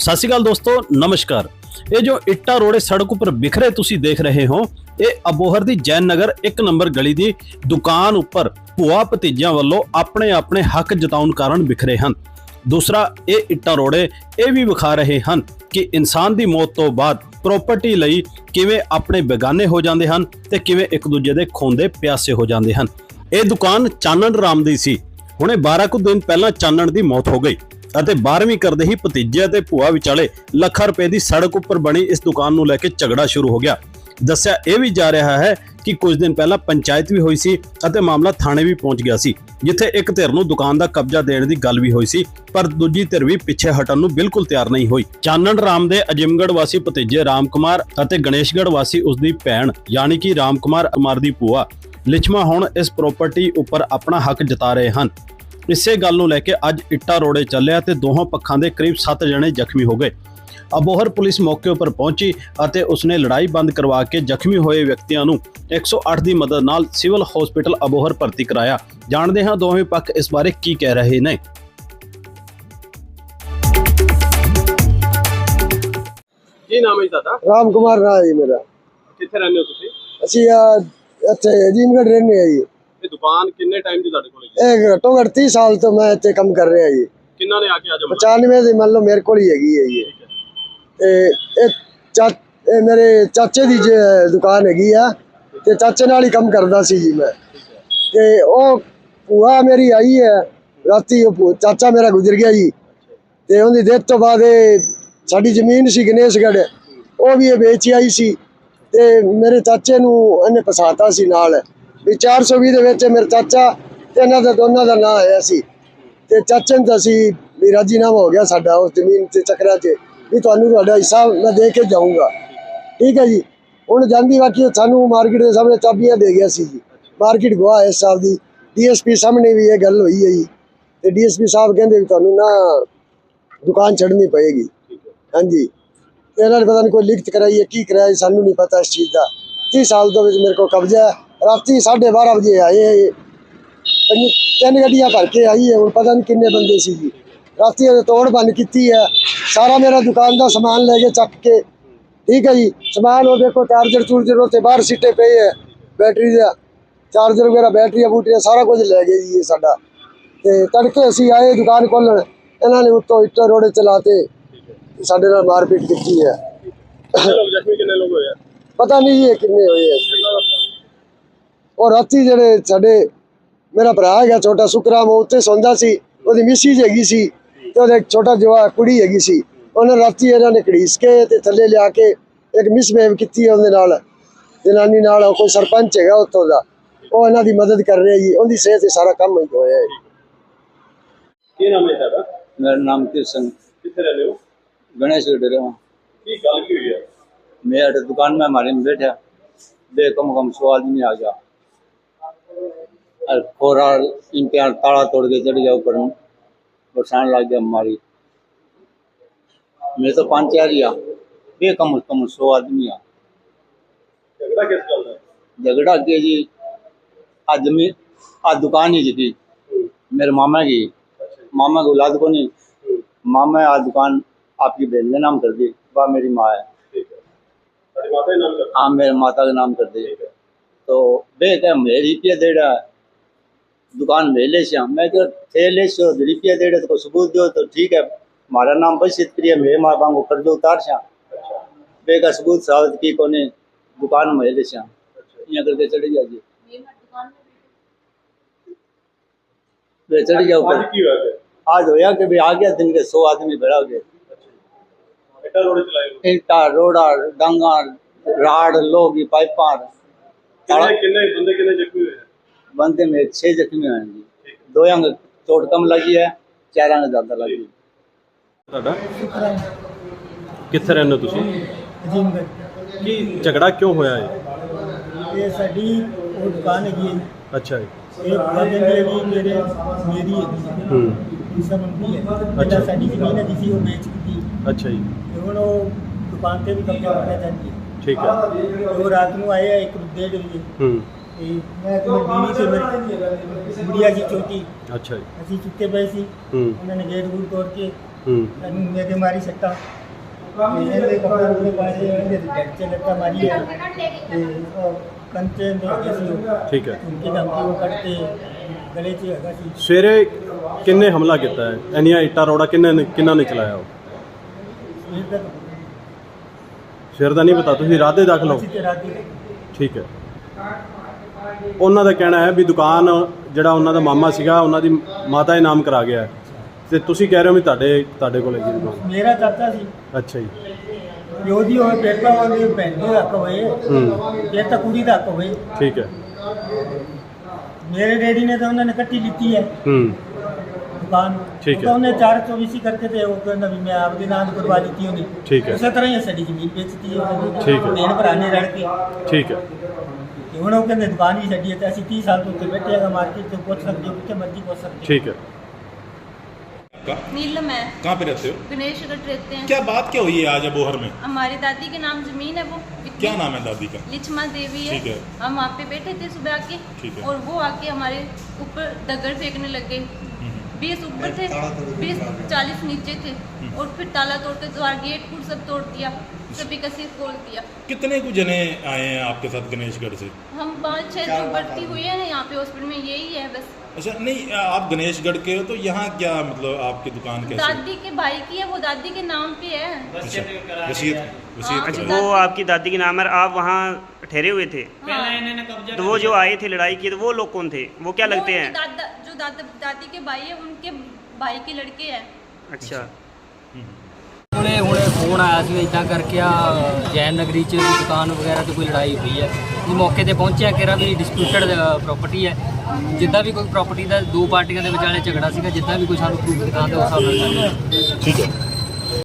ਸਤਿ ਸ਼੍ਰੀ ਅਕਾਲ ਦੋਸਤੋ, ਨਮਸਕਾਰ। ਇਹ ਜੋ ਇੱਟਾਂ ਰੋੜੇ ਸੜਕ ਉੱਪਰ ਬਿਖਰੇ ਤੁਸੀਂ ਦੇਖ ਰਹੇ ਹੋ, ਇਹ ਅਬੋਹਰ ਦੀ ਜੈਨ ਨਗਰ 1 ਨੰਬਰ ਗਲੀ ਦੀ ਦੁਕਾਨ ਉੱਪਰ ਭੂਆ ਭਤੀਜਿਆਂ ਵੱਲੋਂ ਆਪਣੇ ਆਪਣੇ ਹੱਕ ਜਤਾਉਣ ਕਾਰਨ ਬਿਖਰੇ ਹਨ। ਦੂਸਰਾ, ਇਹ ਇੱਟਾਂ ਰੋੜੇ ਇਹ ਵੀ ਵਿਖਾ ਰਹੇ ਹਨ ਕਿ ਇਨਸਾਨ ਦੀ ਮੌਤ ਤੋਂ ਬਾਅਦ ਪ੍ਰਾਪਰਟੀ ਲਈ ਕਿਵੇਂ ਆਪਣੇ ਬੇਗਾਨੇ ਹੋ ਜਾਂਦੇ ਹਨ ਤੇ ਕਿਵੇਂ ਇੱਕ ਦੂਜੇ ਦੇ ਖੋਂਦੇ ਪਿਆਸੇ ਹੋ ਜਾਂਦੇ ਹਨ। ਇਹ ਦੁਕਾਨ ਚਾਨਣ ਰਾਮ ਦੀ ਸੀ। ਹੁਣੇ 12 ਕੁ ਦਿਨ ਪਹਿਲਾਂ ਚਾਨਣ ਦੀ ਮੌਤ ਹੋ ਗਈ। ਅਤੇ 12ਵੀਂ ਕਰਦੇ ਹੀ ਭਤੀਜੇ ਅਤੇ ਭੂਆ ਵਿਚਾਲੇ ਲੱਖਾਂ ਰੁਪਏ ਦੀ ਸੜਕ ਉੱਪਰ ਬਣੀ ਇਸ ਦੁਕਾਨ ਨੂੰ ਲੈ ਕੇ ਝਗੜਾ ਸ਼ੁਰੂ ਹੋ ਗਿਆ। ਦੱਸਿਆ ਇਹ ਵੀ ਜਾ ਰਿਹਾ ਹੈ ਕਿ ਕੁਝ ਦਿਨ ਪਹਿਲਾਂ ਪੰਚਾਇਤ ਵੀ ਹੋਈ ਸੀ ਅਤੇ ਮਾਮਲਾ ਥਾਣੇ ਵੀ ਪਹੁੰਚ ਗਿਆ ਸੀ, ਜਿੱਥੇ ਇੱਕ ਧਿਰ ਨੂੰ ਦੁਕਾਨ ਦਾ ਕਬਜ਼ਾ ਦੇਣ ਦੀ ਗੱਲ ਵੀ ਹੋਈ ਸੀ, ਪਰ ਦੂਜੀ ਧਿਰ ਵੀ ਪਿੱਛੇ ਹਟਣ ਨੂੰ ਬਿਲਕੁਲ ਤਿਆਰ ਨਹੀਂ ਹੋਈ। ਚਾਨਣ ਰਾਮ ਦੇ ਅਜਿਮਗੜ ਵਾਸੀ ਭਤੀਜੇ ਰਾਮ ਕੁਮਾਰ ਅਤੇ ਗਣੇਸ਼ਗੜ ਵਾਸੀ ਉਸ ਦੀ ਭੈਣ, ਯਾਨੀ ਕਿ ਰਾਮ ਕੁਮਾਰ ਅਮਰ ਦੀ ਭੂਆ, ਲਿਛਮਾ ਹੁਣ ਇਸ ਪ੍ਰਾਪਰਟੀ ਉੱਪਰ ਆਪਣਾ ਹੱਕ ਜਤਾ ਰਹੇ ਹਨ। ਇਸੇ ਗੱਲ ਨੂੰ ਲੈ ਕੇ ਅੱਜ ਇੱਟਾ ਰੋੜੇ ਚੱਲਿਆ ਤੇ ਦੋਹਾਂ ਪੱਖਾਂ ਦੇ ਕਰੀਬ 7 ਜਣੇ ਜ਼ਖਮੀ ਹੋ ਗਏ। ਅਬੋਹਰ ਪੁਲਿਸ ਮੌਕੇ ਉੱਪਰ ਪਹੁੰਚੀ ਅਤੇ ਉਸਨੇ ਲੜਾਈ ਬੰਦ ਕਰਵਾ ਕੇ ਜ਼ਖਮੀ ਹੋਏ ਵਿਅਕਤੀਆਂ ਨੂੰ 108 ਦੀ ਮਦਦ ਨਾਲ ਸਿਵਲ ਹਸਪੀਟਲ ਅਬੋਹਰ ਭਰਤੀ ਕਰਾਇਆ। ਜਾਣਦੇ ਹਾਂ ਦੋਵੇਂ ਪੱਖ ਇਸ ਬਾਰੇ ਕੀ ਕਹਿ ਰਹੇ ਨੇ। ਕੀ ਨਾਮ ਹੈ ਤੁਹਾਡਾ? ਰਾਮ ਕੁਮਾਰ ਰਾਜ ਜੀ ਮੇਰਾ। ਕਿੱਥੇ ਰਹਿੰਦੇ ਹੋ ਤੁਸੀਂ? ਅਸੀਂ ਆ ਇੱਥੇ ਅਜੀਮਗੜ ਰਹਿੰਦੇ ਆ ਜੀ। ਇਹ ਦੁਕਾਨ ਕਿੰਨੇ ਟਾਈਮ ਦੀ ਤੁਹਾਡੇ ਕੋਲ ਹੈ ਇਹ ਘੱਟੋ ਘੱਟ 30 ਸਾਲ ਤੋਂ ਮੈਂ ਇੱਥੇ ਕੰਮ ਕਰ ਰਿਹਾ ਜੀ। ਕਿੰਨਾ ਨੇ ਆ ਕੇ ਅੱਜ 95 ਦੀ ਮੰਨ ਲਓ ਮੇਰੇ ਕੋਲ ਹੀ ਹੈਗੀ ਹੈ ਜੀ। ਇਹ। ਤੇ ਇਹ ਚਾ ਇਹ ਮੇਰੇ ਚਾਚੇ ਦੀ ਜ- ਦੁਕਾਨ ਹੈਗੀ ਆ ਤੇ ਚਾਚੇ ਨਾਲ ਹੀ ਕੰਮ ਕਰਦਾ ਸੀ ਜੀ ਮੈਂ। ਤੇ ਉਹ ਭੂਆ ਮੇਰੀ ਆਈ ਹੈ ਰਾਤੀ ਉਹ ਚਾਚਾ ਮੇਰਾ ਗੁਜ਼ਰ ਗਿਆ ਜੀ। ਤੇ ਉਹਦੀ ਡੈਥ ਤੋਂ ਬਾਅਦ ਇਹ ਸਾਡੀ ਜ਼ਮੀਨ ਸੀ ਗਣੇਸ਼ਗੜ੍ਹ ਉਹ ਵੀ ਇਹ ਵੇਚ ਆਈ ਸੀ। ਤੇ ਮੇਰੇ ਚਾਚੇ ਨੂੰ ਇਹਨੇ ਫਸਾਤਾ ਸੀ ਨਾਲ। ਵੀ 420 ਦੇ ਵਿੱਚ ਮੇਰੇ ਚਾਚਾ ਤੇ ਇਹਨਾਂ ਦਾ ਦੋਨਾਂ ਦਾ ਨਾਂ ਆਇਆ ਸੀ। ਤੇ ਚਾਚੇ ਨੂੰ ਤਾਂ ਅਸੀਂ ਵੀ ਰਾਜੀਨਾਮਾ ਹੋ ਗਿਆ ਸਾਡਾ ਉਸ ਜ਼ਮੀਨ ਤੇ ਚੱਕਰਾਂ 'ਚ ਵੀ ਤੁਹਾਨੂੰ ਤੁਹਾਡਾ ਹਿੱਸਾ ਮੈਂ ਦੇ ਕੇ ਜਾਊਂਗਾ। ਠੀਕ ਹੈ ਜੀ? ਹੁਣ ਜਾਂਦੀ ਬਾਕੀ ਸਾਨੂੰ ਮਾਰਕੀਟ ਦੇ ਸਾਹਮਣੇ ਚਾਬੀਆਂ ਦੇ ਗਿਆ ਸੀ ਜੀ। ਮਾਰਕੀਟ ਗਵਾ ਇਸ ਸਾਲ ਦੀ। ਡੀਐਸਪੀ ਸਾਹਮਣੇ ਵੀ ਇਹ ਗੱਲ ਹੋਈ ਹੈ ਜੀ। ਤੇ ਡੀਐਸਪੀ ਸਾਹਿਬ ਕਹਿੰਦੇ ਵੀ ਤੁਹਾਨੂੰ ਨਾ ਦੁਕਾਨ ਛੱਡਣੀ ਪਏਗੀ। ਹਾਂਜੀ। ਤੇ ਇਹਨਾਂ ਨੇ ਪਤਾ ਨਹੀਂ ਕੋਈ ਲਿਖਤ ਕਰਾਈ ਹੈ, ਕੀ ਕਰਾਇਆ ਸਾਨੂੰ ਨਹੀਂ ਪਤਾ ਇਸ ਚੀਜ਼ ਦਾ। 30 ਸਾਲ ਤੋਂ ਵਿੱਚ ਮੇਰੇ ਕੋਲ ਕਬਜ਼ਾ ਹੈ। ਰਾਤੀ 12:30 ਵਜੇ ਆਏ ਹੈ ਇਹ। ਪੰਜ- ਤਿੰਨ ਗੱਡੀਆਂ ਭਰ ਕੇ ਆਈ ਹੈ ਹੁਣ ਪਤਾ ਨਹੀਂ ਕਿੰਨੇ ਬੰਦੇ ਸੀ ਜੀ ਰਾਤੀ ਇਹ ਤੋੜ ਬੰਨ ਕੀਤੀ ਹੈ ਸਾਰਾ ਮੇਰਾ ਦੁਕਾਨ ਦਾ ਸਮਾਨ ਲੈ ਕੇ ਚੱਕ ਕੇ ਠੀਕ ਹੈ ਜੀ ਸਮਾਨ ਉਹ ਦੇਖੋ ਚਾਰਜਰ ਚੂਰਜਰ ਉੱਤੇ ਬਾਹਰ ਸਿੱਟੇ ਪਏ ਹੈ ਬੈਟਰੀ ਦਾ ਚਾਰਜਰ ਵਗੈਰਾ ਬੈਟਰੀਆਂ ਬੂਟਰੀਆਂ ਸਾਰਾ ਕੁਝ ਲੈ ਗਏ ਜੀ ਇਹ ਸਾਡਾ ਤੇ ਤੜਕੇ ਅਸੀਂ ਆਏ ਦੁਕਾਨ ਖੋਲ੍ਹਣ ਇਹਨਾਂ ਨੇ ਉੱਤੋਂ ਇੱਟਾਂ ਰੋੜੇ ਚਲਾਤੇ ਸਾਡੇ ਨਾਲ ਮਾਰਪੀਟ ਕੀਤੀ ਹੈ ਕਿੰਨੇ ਲੋਕ ਜ਼ਖਮੀ ਕਿੰਨੇ ਲੋਕ ਹੋਏ ਆ ਪਤਾ ਨਹੀਂ ਜੀ ਇਹ ਕਿੰਨੇ ਹੋਏ ਆ ਉਹ ਰਾਤੀ ਜਿਹੜੇ ਸਾਡੇ ਮੇਰਾ ਭਰਾ ਹੈਗਾ ਛੋਟਾ ਸੁਕਰਾਮ ਉਹ ਉੱਤੇ ਸੌਂਦਾ ਸੀ ਉਹਦੀ ਮਿਸੀਜ ਹੈਗੀ ਸੀ ਤੇ ਉਹਦਾ ਇੱਕ ਛੋਟਾ ਜਵਾ ਕੁੜੀ ਹੈਗੀ ਸੀ ਉਹਨੇ ਰਾਤੀ ਇਹਨਾਂ ਨੇ ਘੜੀਸ ਕੇ ਤੇ ਥੱਲੇ ਲਿਆ ਕੇ ਇੱਕ ਮਿਸਬੇਵ ਕੀਤੀ ਹੈ ਉਹਦੇ ਨਾਲ ਜਨਾਨੀ ਨਾਲ ਉਹ ਕੋਈ ਸਰਪੰਚ ਹੈਗਾ ਉੱਥੋਂ ਦਾ ਉਹ ਇਹਨਾਂ ਦੀ ਮਦਦ ਕਰ ਰਿਹਾ ਜੀ ਉਹਦੀ ਸਿਹਤ ਤੇ ਸਾਰਾ ਕੰਮ ਹੀ ਹੋਇਆ ਹੈ ਕੀ ਨਾਮ ਹੈ ਤੁਹਾਡਾ ਮੇਰਾ ਨਾਮ किशन ਕਿੱਥੇ ਰਹਿੰਦੇ ਹੋ गणेश डरे हूँ ਕੀ ਗੱਲ ਕੀ ਹੋਈ ਹੈ मैं अटे दुकान में हमारे में बैठा बे कम कम सौ आदमी आ गया ખોરા એમ કે તાળા તોડ કે ચડી જાવ પર વરસાણ લાગ્યા મારી तो पाँच चार ही बे कम से कम सौ आदमी आ झगड़ा के जी आदमी आज दुकान ही जी मेरे मामा की मामा की औलाद को नहीं मामा आज दुकान आपकी बहन ने नाम कर दी वाह मेरी माँ है हाँ मेरे माता का नाम कर दी तो वे क्या मैं रिपिया देड़ा दुकान मेले से हम मैं क्यों थैले से रिपिया देड़ा तो सबूत दो तो ठीक है मारा नाम बचित प्रिय मैं माँ बांगो कर दो उतार से वे का सबूत साबित की कोने दुकान मेले से हम यहाँ करके चढ़ गया जी वे चढ़ गया ऊपर आज होया कि भाई आ गया दिन के सौ आदमी भरा हो गए ईटा रोड गंगा राड लोग पाइपा ਕਾਲਾ ਕਿੰਨੇ ਬੰਦੇ ਕਿੰਨੇ ਜ਼ਖਮੀ ਹੋਏ ਬੰਦੇ ਮੇਰੇ 6 ਜ਼ਖਮੀ ਹੋਏ ਜੀ। ਦੋ ਅੰਗ ਚੋਟ ਕਮ ਲੱਗੀ ਹੈ ਚਾਰ ਅੰਗ ਜ਼ਿਆਦਾ ਲੱਗੀ ਤੁਹਾਡਾ? ਕਿੱਥੇ ਰਹਿੰਦੇ ਹੋ ਤੁਸੀਂ? ਅਜੀਮ ਕੀ ਝਗੜਾ ਕਿਉਂ ਹੋਇਆ ਹੈ ਇਹ ਸਾਡੀ ਉਹ ਦੁਕਾਨ ਹੈਗੀ ਹੈ ਅੱਛਾ ਜੀ। ਇਹ ਪ੍ਰੋਜੈਕਟ ਹੈਗੀ ਮੇਰੇ ਮੇਰੀ ਹੈ। ਹੂੰ। ਇਸਾ ਮੰਮੀ ਹੈ। ਅੱਛਾ। ਸਾਡੀ ਜ਼ਮੀਨ ਹੈ ਜਿਸੀ ਉਹ ਵੇਚ ਦਿੱਤੀ ਅੱਛਾ ਜੀ। ਹੁਣ ਉਹ ਦੁਕਾਨ ਤੇ ਵੀ ਕਬਜ਼ਾ ਕਰਨਾ ਚਾਹੁੰਦੀ ਹੈ। ਠੀਕ ਹੈ। ਉਹ ਰਾਤ ਨੂੰ ਆਏ ਆ ਇੱਕ ਡੇਢ ਵਜੇ। ਹੂੰ। ਤੇ ਮੈਂ ਤੇ ਮੇਰੀ ਤੇ ਮੇਰੀ ਗੁੜੀਆ ਜੀ ਛੋਟੀ। ਅੱਛਾ ਜੀ। ਅਸੀਂ ਚੁੱਕੇ ਪਏ ਸੀ। ਹੂੰ। ਉਹਨਾਂ ਨੇ ਗੇਟ ਗੂਟ ਤੋੜ ਕੇ ਹੂੰ। ਇਹਨੂੰ ਮੇਰੇ ਮਾਰੀ ਸੱਟਾ। ਕੱਪੜੇ ਉਹਦੇ ਪਾਸੇ ਮਾਰੀ ਹੈ ਤੇ ਕੰਚੇ ਦੇ ਠੀਕ ਹੈ। ਸਵੇਰੇ ਕਿੰਨੇ ਹਮਲਾ ਕੀਤਾ ਹੈ? ਇੰਨੀਆਂ ਇੱਟਾਂ ਰੋੜਾ ਕਿੰਨੇ ਨੇ ਕਿੰਨਾ ਨੇ ਚਲਾਇਆ ਉਹ? ਇਹ ਤੱਕ ਸਵੇਰ ਦਾ ਨਹੀਂ ਪਤਾ ਤੁਸੀਂ ਰਾਤ ਦੇ ਦਾਖਲ ਹੋ ਅਸੀਂ ਤੇ ਰਾਤੀ ਠੀਕ ਹੈ। ਉਹਨਾਂ ਦਾ ਕਹਿਣਾ ਹੈ ਵੀ ਦੁਕਾਨ ਜਿਹੜਾ ਉਹਨਾਂ ਦਾ ਮਾਮਾ ਸੀਗਾ ਉਹਨਾਂ ਦੀ ਮਾਤਾ ਦੇ ਨਾਮ ਕਰਾ ਗਿਆ ਹੈ। ਤੇ ਤੁਸੀਂ ਕਹਿ ਰਹੇ ਹੋ ਵੀ ਤੁਹਾਡੇ ਤੁਹਾਡੇ ਕੋਲ ਹੈਗੀ ਦੁਕਾਨ। ਮੇਰਾ ਚਾਚਾ ਸੀ। ਅੱਛਾ ਜੀ। ਯੋਧੀ ਹੋਏ ਫਿਰ ਤਾਂ ਉਹਦੇ ਭੈਣ ਦੇ ਹੱਕ ਹੂੰ। ਤਾਂ ਕੁੜੀ ਦਾ ਹੱਕ ਠੀਕ ਹੈ। ਮੇਰੇ ਡੈਡੀ ਨੇ ਤਾਂ ਉਹਨਾਂ ਨੇ ਕੱਟੀ ਲਿੱਤੀ ਹੈ। ਹੂੰ। ਦੁਕਾਨ ਠੀਕ ਉਹ ਹੈ। ਤਾਂ ਉਹਨੇ 424 ਕਰਕੇ ਤੇ ਉਹ ਕਹਿੰਦਾ ਵੀ ਮੈਂ ਆਪਦੇ ਨਾਮ ਕਰਵਾ ਦਿੱਤੀ ਉਹਨੇ ਠੀਕ ਹੈ। ਉਸੇ ਤਰ੍ਹਾਂ ਹੀ ਸਾਡੀ ਜ਼ਮੀਨ ਵੇਚਤੀ ਹੈ ਉਹਨੇ ਠੀਕ ਹੈ। ਭੈਣ ਭਰਾ ਨੇ ਰਲ ਕੇ ਠੀਕ ਹੈ ਤੇ ਹੁਣ ਉਹ ਕਹਿੰਦੇ ਦੁਕਾਨ ਵੀ ਛੱਡੀ ਹੈ ਤੇ ਅਸੀਂ 30 ਸਾਲ ਤੋਂ ਉੱਤੇ ਬੈਠੇ ਹੈਗਾ ਮਾਰਕੀਟ ਤੋਂ ਪੁੱਛ ਸਕਦੇ ਹੋ ਕਿੱਥੇ ਮਰਜ਼ੀ ਪੁੱਛ ਸਕਦੇ ਹੋ ਠੀਕ ਹੈ नीलम है कहाँ पे रहते हो गणेश गढ़ रहते हैं क्या बात क्या हुई है आज अबोहर में हमारी दादी के नाम जमीन है वो बिकनी। क्या नाम है दादी का लिचमा देवी है ठीक है। हम वहाँ पे बैठे थे सुबह आके ठीक है। और वो आके हमारे ऊपर दगड़ फेंकने लग गए बीस ऊपर थे बीस चालीस नीचे थे और फिर ताला तोड़ के द्वार गेट फूट सब तोड़ दिया सभी का सिर खोल दिया। कितने कुछ जने आए हैं आपके साथ गणेशगढ़ से? हम पाँच छः जो भर्ती हुई है ना यहाँ पे हॉस्पिटल में यही है बस। अच्छा नहीं आप गणेशगढ़ के हो तो यहाँ क्या मतलब आपकी दुकान कैसे दादी के भाई की है वो दादी के नाम पे है। अच्छा वसीयत वसीयत अच्छा, वो आपकी दादी के नाम है आप वहाँ ठहरे हुए थे? हाँ। तो वो जो आए थे लड़ाई की तो वो लोग कौन थे? वो क्या लगते वो हैं? उनके दादा जो दादा दादी के भाई है उनके भाई के लड़के हैं अच्छा ਹੁਣੇ ਹੁਣੇ ਫੋਨ ਆਇਆ ਸੀ ਇਦਾਂ ਕਰਕੇ ਆ ਜੈਨ ਨਗਰੀ ਚ ਵੀ ਦੁਕਾਨ ਵਗੈਰਾ ਤੇ ਕੋਈ ਲੜਾਈ ਹੋਈ ਹੈ ਜੀ ਮੌਕੇ ਤੇ ਪਹੁੰਚਿਆ ਕਿਹੜਾ ਵੀ ਡਿਸਪਿਊਟਡ ਪ੍ਰਾਪਰਟੀ ਹੈ ਜਿੱਦਾਂ ਵੀ ਕੋਈ ਪ੍ਰਾਪਰਟੀ ਦਾ ਦੋ ਪਾਰਟੀਆਂ ਦੇ ਵਿਚਾਲੇ ਝਗੜਾ ਸੀਗਾ ਜਿੱਦਾਂ ਵੀ ਕੋਈ ਸਾਨੂੰ ਪ੍ਰੂਫ ਦਿਖਾਉਂਦੇ ਉਸ ਹਿਸਾਬ ਨਾਲ ठीक है